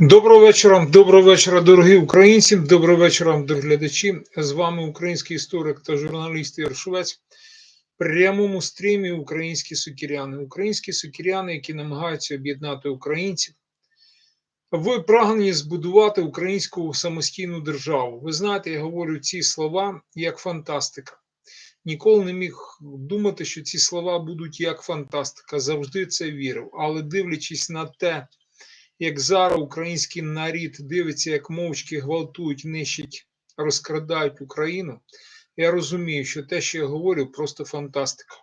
Доброго вечора, доброго вечора, дорогі українці. Доброго вечора, дорогі глядачі. З вами український історик та журналіст Ігор Швець. В прямому стрімі українські сукіряни. Українські сукіряни, які намагаються об'єднати українців в прагненні збудувати українську самостійну державу. Ви знаєте, я говорю ці слова як фантастика. Ніколи не міг думати, що ці слова будуть як фантастика. Завжди це вірив. Але дивлячись на те, як зараз український нарід дивиться, як мовчки гвалтують, нищать, розкрадають Україну, я розумію, що те, що я говорю, просто фантастика.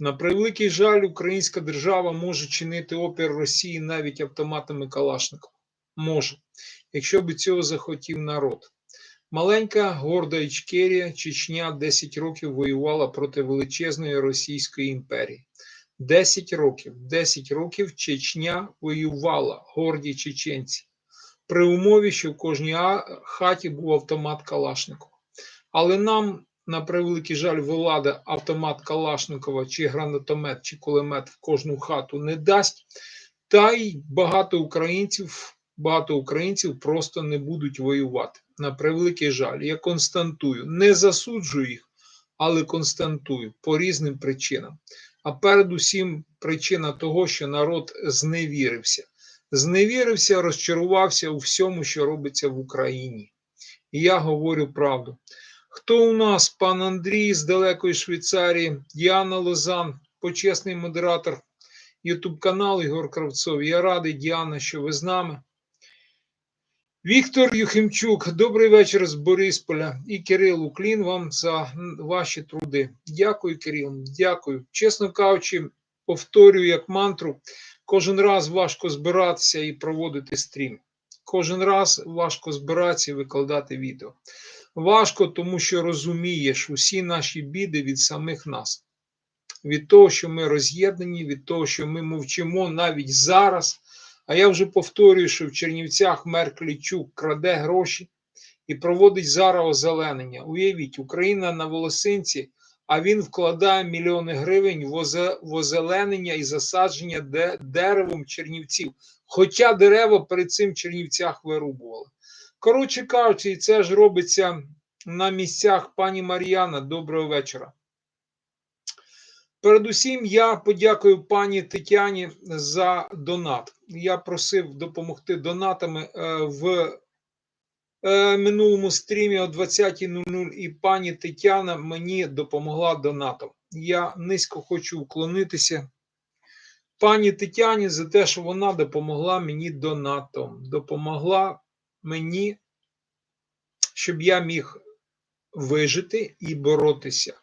На превеликий жаль, українська держава може чинити опір Росії навіть автоматами Калашникова. Може, якщо би цього захотів народ. Маленька горда Ічкерія, Чечня 10 років воювала проти величезної Російської імперії. 10 років, 10 років Чечня воювала, горді чеченці, при умові, що в кожній хаті був автомат Калашникова. Але нам, на превеликий жаль, влада автомат Калашникова, чи гранатомет, чи кулемет в кожну хату не дасть. Та й багато українців, багато українців просто не будуть воювати. На превеликий жаль, я константую, не засуджую їх, але константую по різним причинам. А передусім причина того, що народ зневірився. Зневірився, розчарувався у всьому, що робиться в Україні. І я говорю правду. Хто у нас, пан Андрій з далекої Швейцарії, Діана Лозан, почесний модератор Ютуб каналу Ігор Кравцов. Я радий, Діана, що ви з нами. Віктор Юхимчук, добрий вечір з Борисполя і Кирил Уклін вам за ваші труди. Дякую, Кирил, дякую. Чесно кажучи, повторюю як мантру, кожен раз важко збиратися і проводити стрім. Кожен раз важко збиратися і викладати відео. Важко, тому що розумієш усі наші біди від самих нас. Від того, що ми роз'єднані, від того, що ми мовчимо навіть зараз. А я вже повторюю, що в Чернівцях мер Клічук краде гроші і проводить зараз озеленення. Уявіть, Україна на волосинці, а він вкладає мільйони гривень в озеленення і засадження деревом Чернівців. Хоча дерева перед цим в Чернівцях вирубували. Коротше кажучи, і це ж робиться на місцях пані Мар'яна. Доброго вечора. Передусім, я подякую пані Тетяні за донат. Я просив допомогти донатами е, в е, минулому стрімі о 20.00 і пані Тетяна мені допомогла донатом. Я низько хочу уклонитися пані Тетяні за те, що вона допомогла мені донатом. Допомогла мені, щоб я міг вижити і боротися.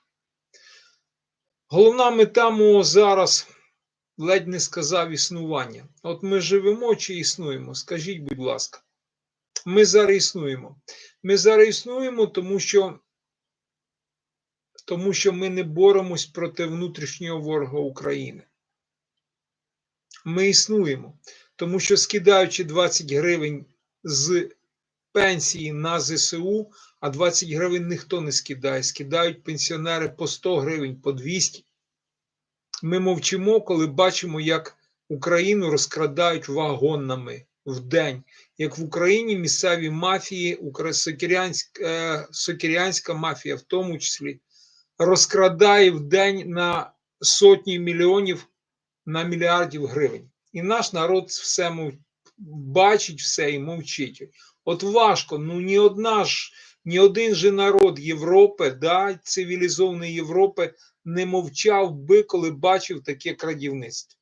Головна мета мого зараз ледь не сказав існування. От ми живемо чи існуємо? Скажіть, будь ласка. Ми зараз існуємо. Ми зараз існуємо, тому що, тому що ми не боремось проти внутрішнього ворога України. Ми існуємо, тому що скидаючи 20 гривень з пенсії на ЗСУ, а 20 гривень ніхто не скидає. Скидають пенсіонери по 100 гривень, по 200. Ми мовчимо, коли бачимо, як Україну розкрадають вагонами в день. Як в Україні місцеві мафії, е, сокирянська мафія, в тому числі, розкрадає в день на сотні мільйонів на мільярдів гривень. І наш народ все мов... бачить все і мовчить. От важко, ну ні одна ж, ні один же народ Європи, да, цивілізованої Європи не мовчав би, коли бачив таке крадівництво.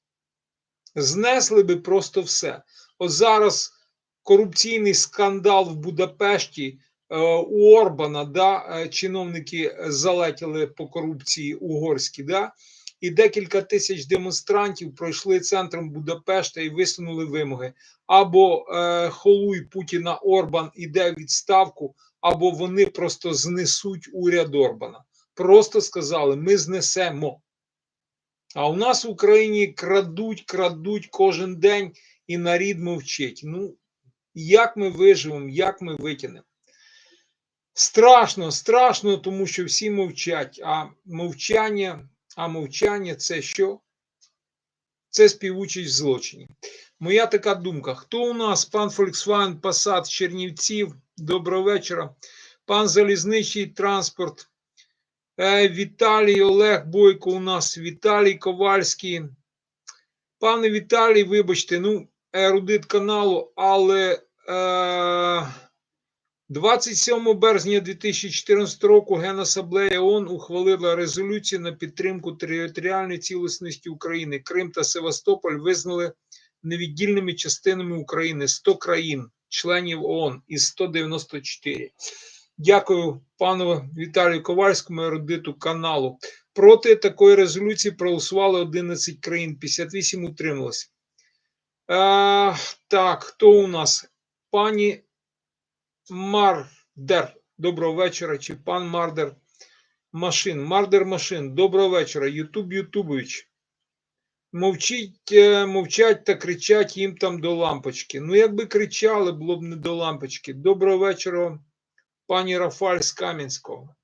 Знесли би просто все. От зараз корупційний скандал в Будапешті е, у Орбана, да, е, чиновники залетіли по корупції угорські, да, і декілька тисяч демонстрантів пройшли центром Будапешта і висунули вимоги. Або е, холуй Путіна Орбан іде в відставку, або вони просто знесуть уряд Орбана. Просто сказали: ми знесемо. А у нас в Україні крадуть, крадуть кожен день, і нарід мовчить. Ну, як ми виживемо, як ми витягнемо? Страшно, страшно, тому що всі мовчать. А мовчання, а мовчання це що? Це співучість в злочині. Моя така думка. Хто у нас? Пан Volkswagen Passat Чернівців. Доброго вечора. Пан Залізничий транспорт. Е, Віталій Олег Бойко у нас. Віталій Ковальський. Пане Віталій, вибачте, ну, ерудит каналу, але е, 27 березня 2014 року Генасаблея ООН ухвалила резолюцію на підтримку територіальної цілісності України. Крим та Севастополь визнали невіддільними частинами України 100 країн, членів ООН із 194. Дякую пану Віталію Ковальському, ерудиту каналу. Проти такої резолюції проголосували 11 країн, 58 утрималося. Е, так, хто у нас? Пані Мардер. Доброго вечора. Чи пан Мардер Машин? Мардер Машин. Доброго вечора. Ютуб Ютубович. Мовчить, е, мовчать та кричать їм там до лампочки. Ну, якби кричали, було б не до лампочки. Доброго вечора, пані Рафаль з Кам'янського.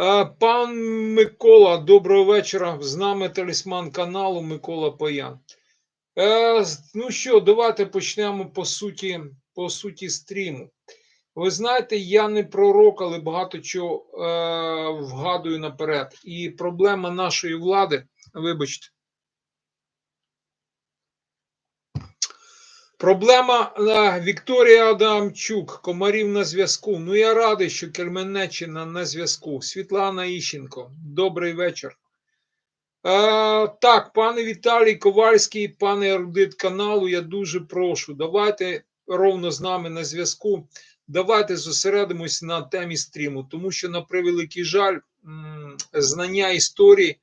Е, Пан Микола, доброго вечора. З нами талісман каналу Микола Паян. Е, Ну що, давайте почнемо по суті, по суті стріму. Ви знаєте, я не пророк, але багато чого е, вгадую наперед. І проблема нашої влади, вибачте. Проблема е, Вікторія Адамчук, комарів на зв'язку. Ну я радий, що Кельменеччина на зв'язку. Світлана Іщенко, добрий вечір. Е, так, пане Віталій Ковальський, пане ерудит каналу, я дуже прошу. Давайте ровно з нами на зв'язку. Давайте зосередимось на темі стріму, тому що, на превеликий жаль, знання історії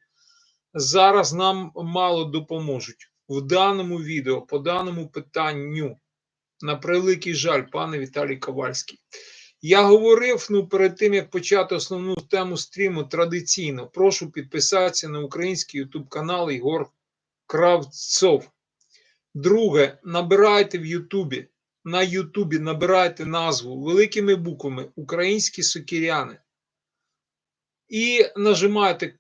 зараз нам мало допоможуть в даному відео, по даному питанню. На превеликий жаль, пане Віталій Ковальський. Я говорив ну, перед тим, як почати основну тему стріму традиційно. Прошу підписатися на український YouTube канал Ігор Кравцов. Друге, набирайте в Ютубі. На Ютубі набирайте назву великими буквами Українські сокіряни. І нажимаєте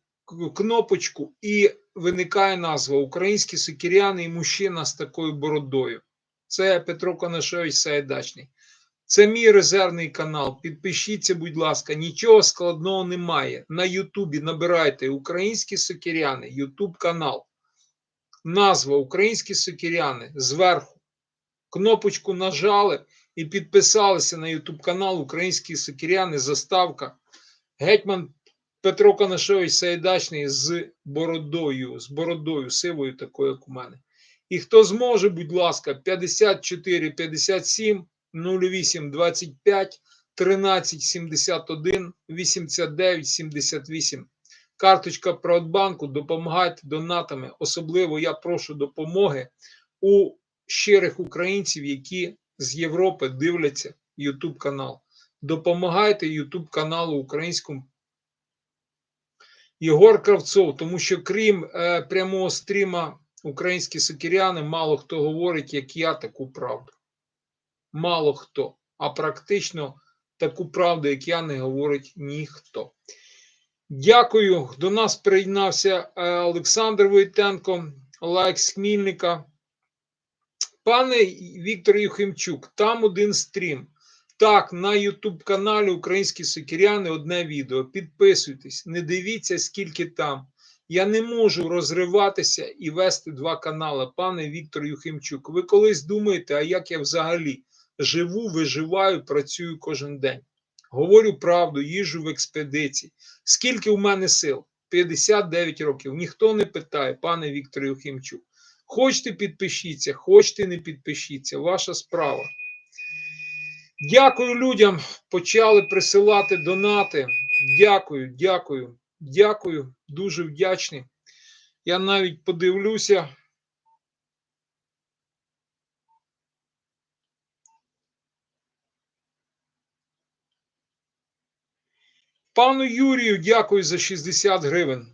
кнопочку, і виникає назва Українські сокіряни і мужчина з такою бородою. Це Петро Конашевич Саєдачний. Це мій резервний канал. Підпишіться, будь ласка, нічого складного немає. На Ютубі набирайте Українські сокіряни, Ютуб канал. Назва Українські сокіряни зверху. Кнопочку нажали і підписалися на Ютуб канал Українські сокіряни. Заставка. Гетьман Петро Конашевич Саєдачний з бородою, з бородою сивою, такою, як у мене. І хто зможе, будь ласка, 54 57 08 25 13 71 89 78. Карточка Приватбанку, допомагайте донатами. Особливо я прошу допомоги у щирих українців, які з Європи дивляться YouTube канал. Допомагайте YouTube каналу українському Єгор Кравцов, тому що крім е, прямого стріма українські сокіряни, мало хто говорить, як я, таку правду. Мало хто, а практично таку правду, як я, не говорить ніхто. Дякую. До нас приєднався е, Олександр Войтенко, лайк Хмільника. Пане Віктор Юхимчук, там один стрім. Так, на YouTube каналі Українські Сокіряни одне відео. Підписуйтесь, не дивіться, скільки там. Я не можу розриватися і вести два канали. Пане Віктор Юхимчук, ви колись думаєте, а як я взагалі живу, виживаю, працюю кожен день. Говорю правду, їжу в експедиції. Скільки в мене сил? 59 років. Ніхто не питає, пане Віктор Юхимчук. Хочете підпишіться, хочете не підпишіться. Ваша справа. Дякую людям. Почали присилати донати. Дякую, дякую, дякую. Дуже вдячний. Я навіть подивлюся. Пану Юрію дякую за 60 гривень.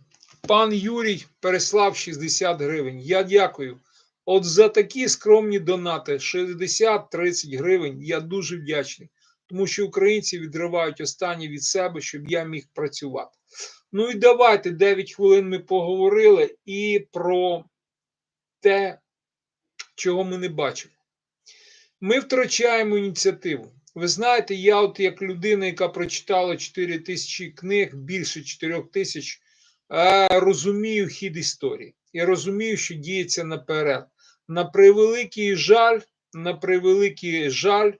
Пан Юрій переслав 60 гривень. Я дякую. От за такі скромні донати 60-30 гривень. Я дуже вдячний, тому що українці відривають останні від себе, щоб я міг працювати. Ну і давайте 9 хвилин ми поговорили і про те, чого ми не бачимо. Ми втрачаємо ініціативу. Ви знаєте, я, от як людина, яка прочитала 4 тисячі книг, більше 4 тисяч, е, розумію хід історії і розумію, що діється наперед. На превеликий жаль, на превеликий жаль,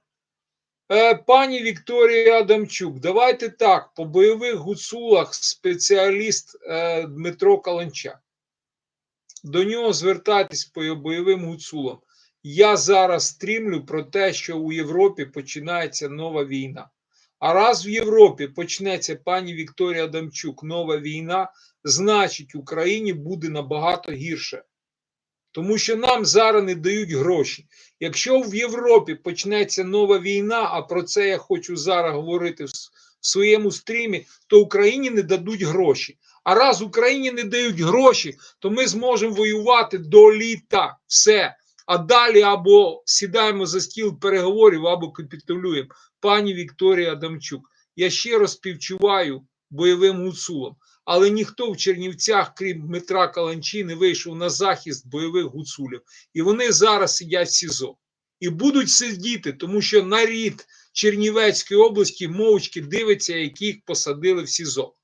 Е, Пані Вікторія Адамчук, давайте так, по бойових гуцулах спеціаліст е, Дмитро Каланчак. До нього звертайтесь по бойовим гуцулам. Я зараз стрімлю про те, що у Європі починається нова війна. А раз в Європі почнеться пані Вікторія Адамчук нова війна, значить Україні буде набагато гірше. Тому що нам зараз не дають гроші. Якщо в Європі почнеться нова війна, а про це я хочу зараз говорити в своєму стрімі, то Україні не дадуть гроші. А раз Україні не дають гроші, то ми зможемо воювати до літа. Все. А далі або сідаємо за стіл переговорів, або капітулюємо. Пані Вікторія Адамчук. Я щиро співчуваю бойовим гуцулам. Але ніхто в Чернівцях, крім Дмитра Каланчі, не вийшов на захист бойових гуцулів. І вони зараз сидять в СІЗО. І будуть сидіти, тому що нарід Чернівецької області мовчки дивиться, яких посадили в СІЗО.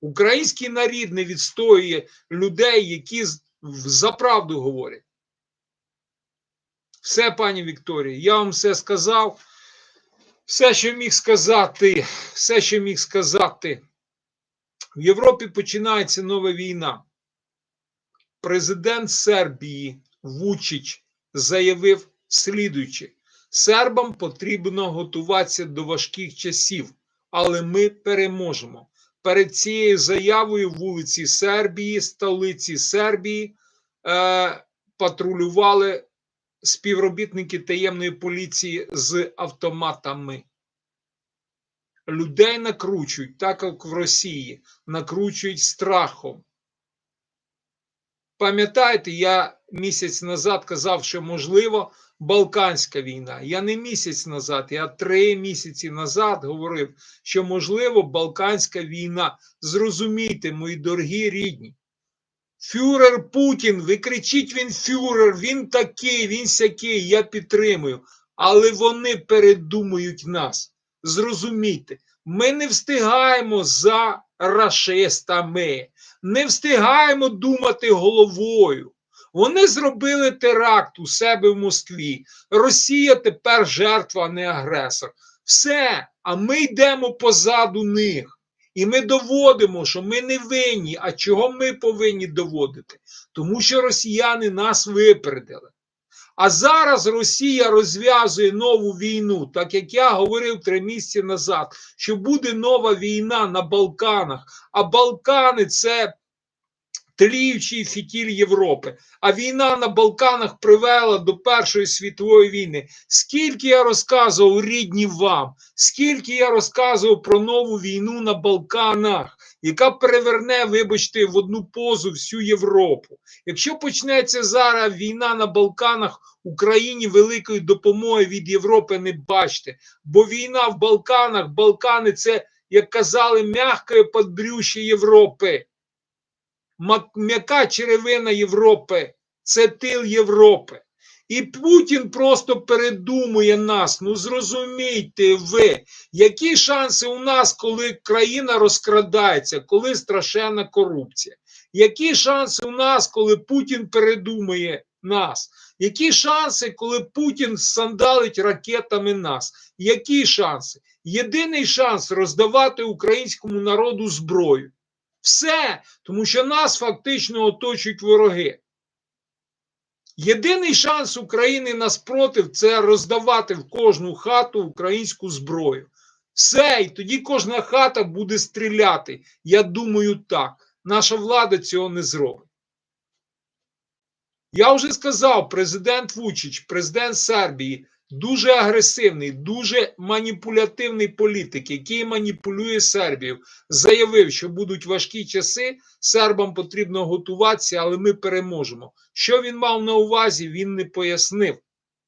Український нарід не відстоює людей, які за правду говорять. Все, пані Вікторія, я вам все сказав. Все, що міг сказати, все, що міг сказати. В Європі починається нова війна. Президент Сербії Вучич заявив слідуючи: сербам потрібно готуватися до важких часів, але ми переможемо. Перед цією заявою вулиці Сербії, столиці Сербії, е, патрулювали співробітники таємної поліції з автоматами людей накручують, так як в Росії, накручують страхом. Пам'ятаєте, я місяць назад казав, що можливо Балканська війна. Я не місяць назад, я три місяці назад говорив, що можливо Балканська війна. Зрозумійте, мої дорогі рідні. Фюрер Путін, ви кричіть він фюрер, він такий, він сякий, я підтримую. Але вони передумують нас. Зрозумійте, ми не встигаємо за рашистами, не встигаємо думати головою. Вони зробили теракт у себе в Москві. Росія тепер жертва, а не агресор. Все, а ми йдемо позаду них. І ми доводимо, що ми не винні. А чого ми повинні доводити? Тому що росіяни нас випередили. А зараз Росія розв'язує нову війну, так як я говорив три місяці назад, що буде нова війна на Балканах. А Балкани це тліючий фітіль Європи. А війна на Балканах привела до Першої світової війни. Скільки я розказував рідні вам, скільки я розказував про нову війну на Балканах, яка переверне, вибачте, в одну позу всю Європу. Якщо почнеться зараз війна на Балканах, Україні великої допомоги від Європи не бачите. Бо війна в Балканах, Балкани це, як казали, м'яке подбрюще Європи м'яка черевина Європи, це тил Європи. І Путін просто передумує нас. Ну зрозумійте ви, які шанси у нас, коли країна розкрадається, коли страшенна корупція? Які шанси у нас, коли Путін передумує нас? Які шанси, коли Путін сандалить ракетами нас? Які шанси? Єдиний шанс роздавати українському народу зброю. Все, тому що нас фактично оточують вороги. Єдиний шанс України на спротив це роздавати в кожну хату українську зброю. Все, і тоді кожна хата буде стріляти. Я думаю, так. Наша влада цього не зробить. Я вже сказав, президент Вучич, президент Сербії, дуже агресивний, дуже маніпулятивний політик, який маніпулює Сербію, заявив, що будуть важкі часи. Сербам потрібно готуватися, але ми переможемо. Що він мав на увазі, він не пояснив.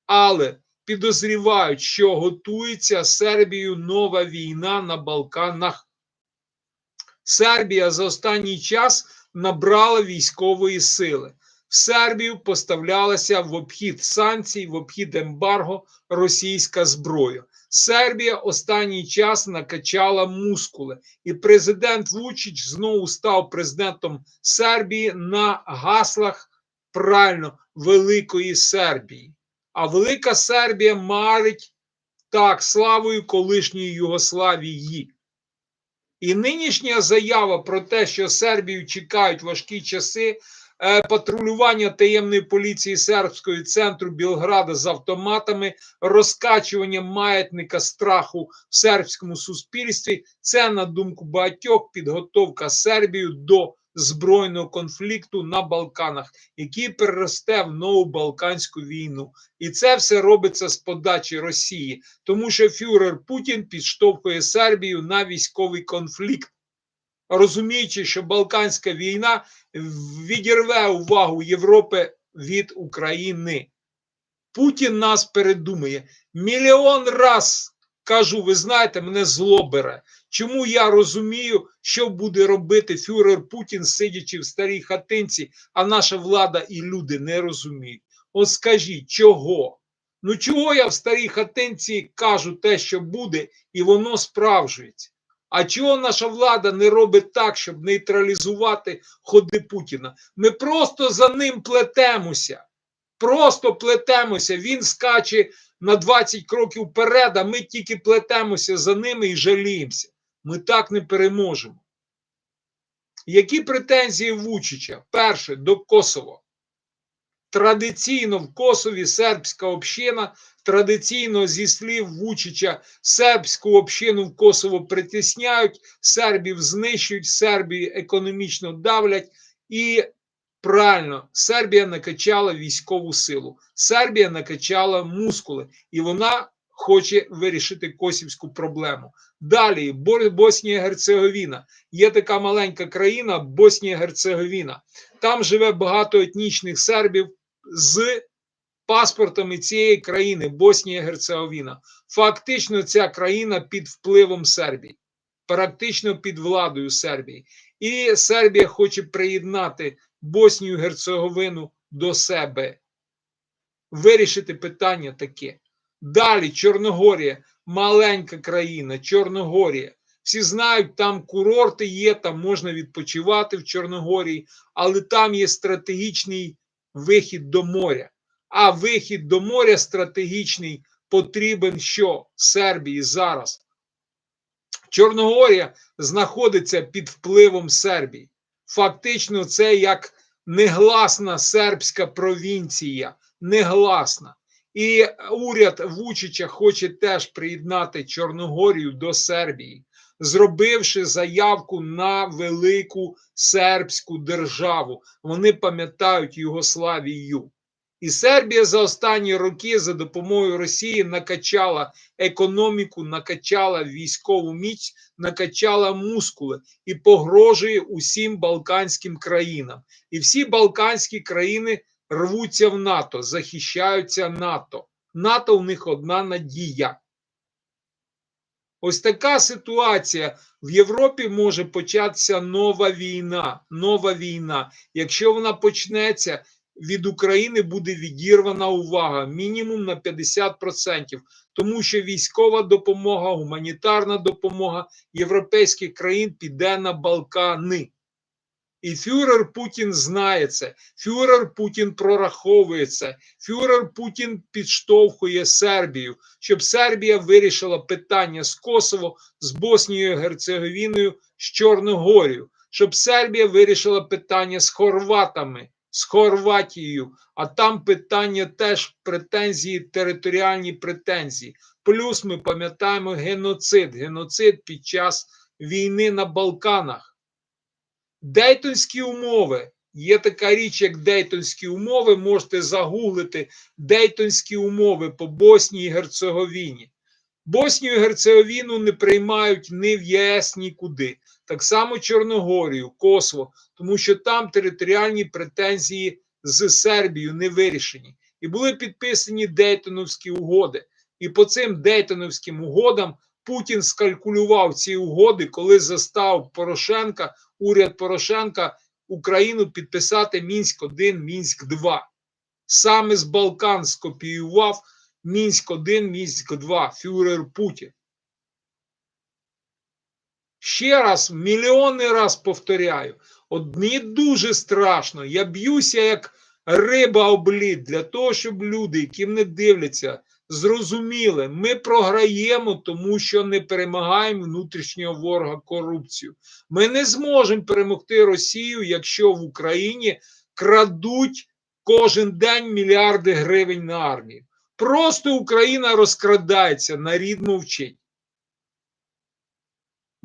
Але підозрівають, що готується Сербією нова війна на Балканах. Сербія за останній час набрала військової сили. Сербію поставлялася в обхід санкцій, в обхід ембарго російська зброя. Сербія останній час накачала мускули, і президент Вучич знову став президентом Сербії на гаслах правильно Великої Сербії. А Велика Сербія марить так славою колишньої Югославії. І нинішня заява про те, що Сербію чекають важкі часи, патрулювання таємної поліції сербської центру Білграда з автоматами, розкачування маятника страху в сербському суспільстві. Це, на думку багатьох, підготовка Сербії до збройного конфлікту на Балканах, який переросте в нову Балканську війну. І це все робиться з подачі Росії, тому що фюрер Путін підштовхує Сербію на військовий конфлікт, розуміючи, що Балканська війна відірве увагу Європи від України. Путін нас передумає. Мільйон раз кажу, ви знаєте, мене зло бере. Чому я розумію, що буде робити фюрер Путін, сидячи в старій хатинці, а наша влада і люди не розуміють? От скажіть, чого? Ну чого я в старій хатинці кажу те, що буде, і воно справжується? А чого наша влада не робить так, щоб нейтралізувати ходи Путіна? Ми просто за ним плетемося. Просто плетемося. Він скаче на 20 кроків вперед, а ми тільки плетемося за ними і жаліємося. Ми так не переможемо. Які претензії Вучича? Перше, до Косово. Традиційно в Косові сербська община, традиційно зі слів Вучича, сербську общину в Косово притисняють, сербів знищують, сербії економічно давлять. І правильно, Сербія накачала військову силу, Сербія накачала мускули, і вона хоче вирішити косівську проблему. Далі Боснія Герцеговіна. Є така маленька країна Боснія Герцеговіна. Там живе багато етнічних сербів з паспортами цієї країни Боснія Герцеговіна. Фактично, ця країна під впливом Сербії, практично під владою Сербії. І Сербія хоче приєднати Боснію Герцеговину до себе. Вирішити питання таке. Далі Чорногорія, маленька країна, Чорногорія. Всі знають, там курорти є, там можна відпочивати в Чорногорії, але там є стратегічний вихід до моря. А вихід до моря стратегічний потрібен що Сербії зараз. Чорногорія знаходиться під впливом Сербії. Фактично, це як негласна сербська провінція, негласна. І уряд Вучича хоче теж приєднати Чорногорію до Сербії, зробивши заявку на велику сербську державу. Вони пам'ятають Югославію. І Сербія за останні роки за допомогою Росії накачала економіку, накачала військову міць, накачала мускули і погрожує усім балканським країнам. І всі балканські країни рвуться в НАТО, захищаються НАТО. НАТО у них одна надія. Ось така ситуація. В Європі може початися нова війна. Нова війна. Якщо вона почнеться, від України буде відірвана увага мінімум на 50%, тому що військова допомога, гуманітарна допомога європейських країн піде на Балкани. І Фюрер Путін знає це. Фюрер Путін прораховує це. Фюрер Путін підштовхує Сербію, щоб Сербія вирішила питання з Косово, з Боснією Герцеговіною, з Чорногорією, щоб Сербія вирішила питання з Хорватами, з Хорватією. А там питання теж претензії, територіальні претензії. Плюс ми пам'ятаємо геноцид, геноцид під час війни на Балканах. Дейтонські умови. Є така річ, як Дейтонські умови. Можете загуглити Дейтонські умови по Боснії і Герцеговіні. Боснію і Герцеговіну не приймають ні в ЄС нікуди. Так само Чорногорію, Косово, тому що там територіальні претензії з Сербією не вирішені. І були підписані Дейтоновські угоди. І по цим Дейтоновським угодам Путін скалькулював ці угоди, коли застав Порошенка, уряд Порошенка Україну підписати Мінськ 1 Мінськ 2 Саме з Балкан скопіював Мінськ 1 Мінськ 2 Фюрер Путін. Ще раз, мільйони раз повторяю, от мені дуже страшно. Я б'юся як риба об лід для того, щоб люди, які не дивляться, зрозуміли, ми програємо, тому що не перемагаємо внутрішнього ворога корупцію. Ми не зможемо перемогти Росію, якщо в Україні крадуть кожен день мільярди гривень на армію. Просто Україна розкрадається, нарід мовчить.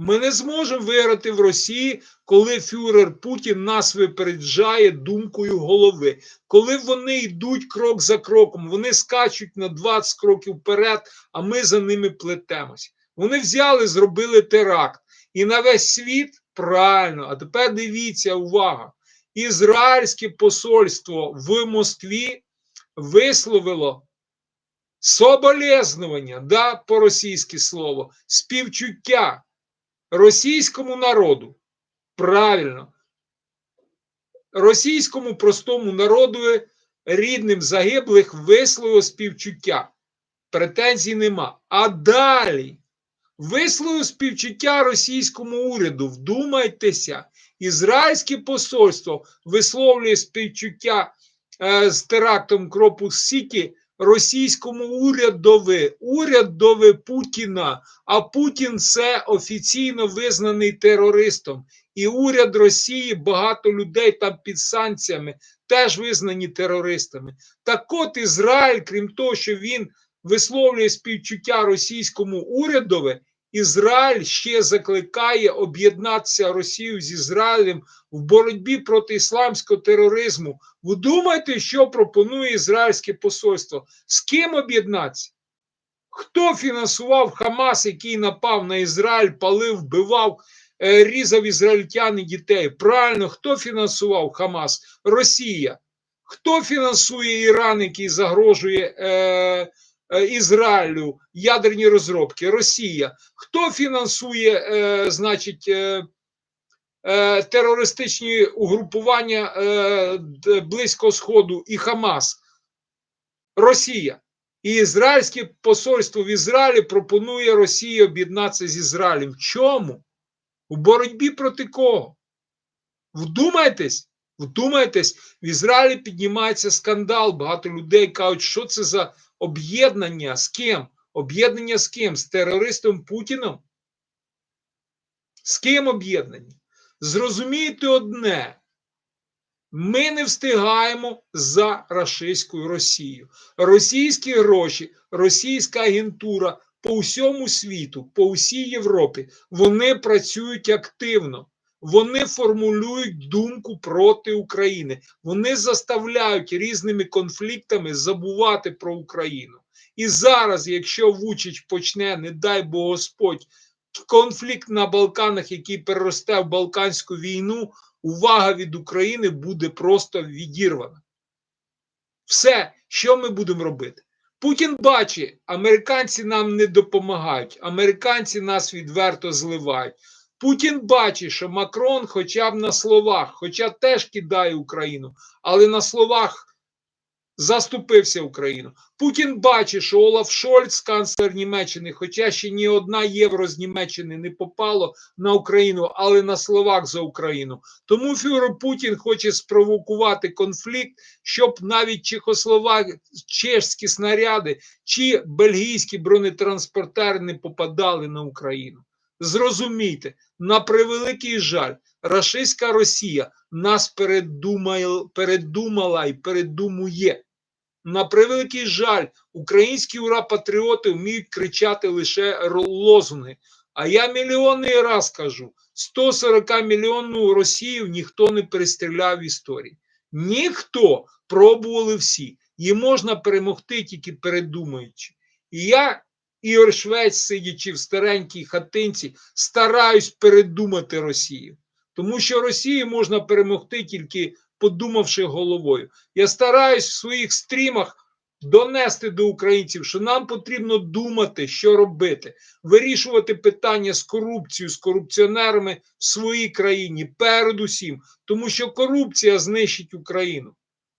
Ми не зможемо виграти в Росії, коли фюрер Путін нас випереджає думкою голови. Коли вони йдуть крок за кроком, вони скачуть на 20 кроків вперед, а ми за ними плетемось. Вони взяли, зробили теракт. І на весь світ правильно, а тепер дивіться, увага. Ізраїльське посольство в Москві висловило соболезнування, да, по-російськи слово, співчуття російському народу. Правильно. Російському простому народу рідним загиблих висловив співчуття. Претензій нема. А далі висловив співчуття російському уряду. Вдумайтеся, ізраїльське посольство висловлює співчуття е, з терактом Кропус Сіті російському урядові, урядові Путіна, а Путін це офіційно визнаний терористом. І уряд Росії, багато людей там під санкціями теж визнані терористами. Так от Ізраїль, крім того, що він висловлює співчуття російському урядові, Ізраїль ще закликає об'єднатися Росію з Ізраїлем в боротьбі проти ісламського тероризму. Ви думаєте, що пропонує ізраїльське посольство? З ким об'єднатися? Хто фінансував Хамас, який напав на Ізраїль, палив, вбивав, е, різав ізраїльтян і дітей? Правильно, хто фінансував Хамас? Росія. Хто фінансує Іран, який загрожує е, Ізраїлю ядерні розробки? Росія. Хто фінансує, е, значить, е, е, терористичні угрупування е, Близького Сходу і Хамас? Росія. І ізраїльське посольство в Ізраїлі пропонує Росії об'єднатися з Ізраїлем. В чому? У боротьбі проти кого? Вдумайтесь, вдумайтесь, в Ізраїлі піднімається скандал. Багато людей кажуть, що це за об'єднання з ким? Об'єднання з ким? З терористом Путіном? З ким об'єднання? Зрозумійте одне. Ми не встигаємо за рашистською Росією. Російські гроші, російська агентура по всьому світу, по всій Європі, вони працюють активно. Вони формулюють думку проти України. Вони заставляють різними конфліктами забувати про Україну. І зараз, якщо Вучич почне, не дай Бог Господь, конфлікт на Балканах, який переросте в Балканську війну, увага від України буде просто відірвана. Все, що ми будемо робити? Путін бачить, американці нам не допомагають, американці нас відверто зливають. Путін бачить, що Макрон, хоча б на словах, хоча теж кидає Україну, але на словах заступився Україну. Путін бачить, що Олаф Шольц, канцлер Німеччини, хоча ще ні одна євро з Німеччини не попало на Україну, але на словах за Україну. Тому фюрер Путін хоче спровокувати конфлікт, щоб навіть чехословак, чешські снаряди чи бельгійські бронетранспортери не попадали на Україну. Зрозумійте, на превеликий жаль, рашистська Росія нас передумала, і передумує. На превеликий жаль, українські ура-патріоти вміють кричати лише лозунги. А я мільйонний раз кажу: 140 мільйонну Росію ніхто не перестріляв в історії. Ніхто пробували всі. Її можна перемогти тільки передумаючи. І я, Ігор Швець, сидячи в старенькій хатинці, стараюсь передумати Росію. Тому що Росію можна перемогти тільки подумавши головою. Я стараюсь в своїх стрімах донести до українців, що нам потрібно думати, що робити, вирішувати питання з корупцією, з корупціонерами в своїй країні, передусім, тому що корупція знищить Україну.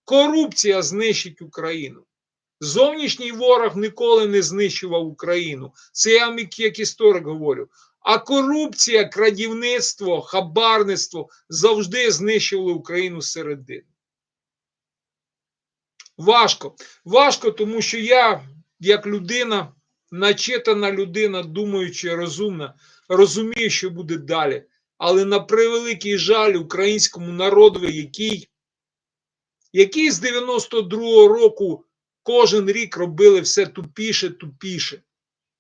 Корупція знищить Україну. Зовнішній ворог ніколи не знищував Україну. Це я вам як, історик говорю. А корупція, крадівництво, хабарництво завжди знищували Україну зсередини. Важко. Важко, тому що я, як людина, начитана людина, думаючи, розумна, розумію, що буде далі. Але на превеликий жаль українському народові, який, який з 92-го року кожен рік робили все тупіше, тупіше.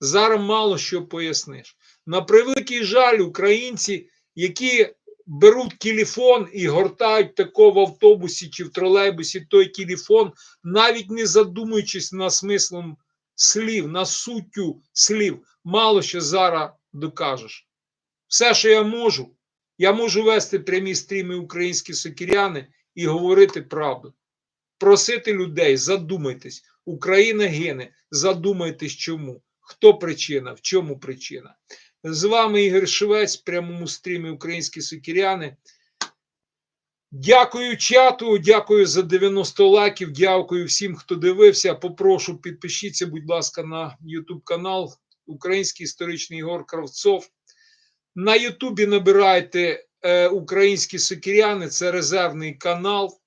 Зараз мало що поясниш. На превеликий жаль, українці, які беруть телефон і гортають тако в автобусі чи в тролейбусі той телефон, навіть не задумуючись на смислом слів, на суттю слів, мало що зараз докажеш. Все, що я можу, я можу вести прямі стріми українські сокіряни і говорити правду. Просити людей, задумайтесь, Україна гине, задумайтесь чому, хто причина, в чому причина. З вами Ігор Швець в прямому стрімі Українські сокіряни. Дякую чату, дякую за 90 лайків. Дякую всім, хто дивився. Попрошу підпишіться, будь ласка, на YouTube канал Український історичний Ігор Кравцов. На Ютубі набирайте е, Українські сокіряни, це резервний канал.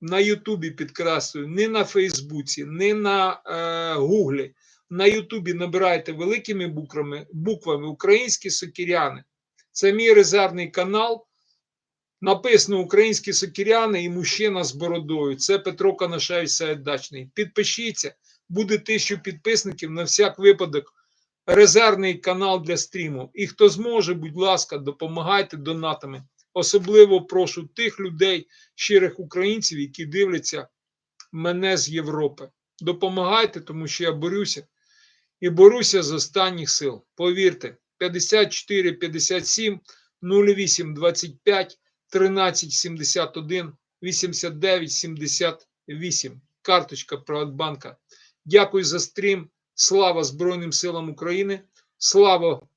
На Ютубі підкреслюю, не на Фейсбуці, не на е, Гуглі. На Ютубі набирайте великими буквами, буквами Українські сокіряни. Це мій резервний канал. Написано Українські сокіряни і мужчина з бородою. Це Петро Канашевич Саєддачний. Підпишіться, буде тисячу підписників на всяк випадок. Резервний канал для стріму. І хто зможе, будь ласка, допомагайте донатами. Особливо прошу тих людей, щирих українців, які дивляться мене з Європи. Допомагайте, тому що я борюся і борюся з останніх сил. Повірте, 54 57 08 25 13 71 89 78. Карточка Приватбанка. Дякую за стрім. Слава Збройним силам України. Слава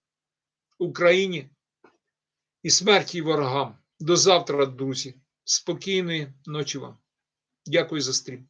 Україні і смерті ворогам. До завтра, друзі. Спокійної ночі вам. Дякую за стрім.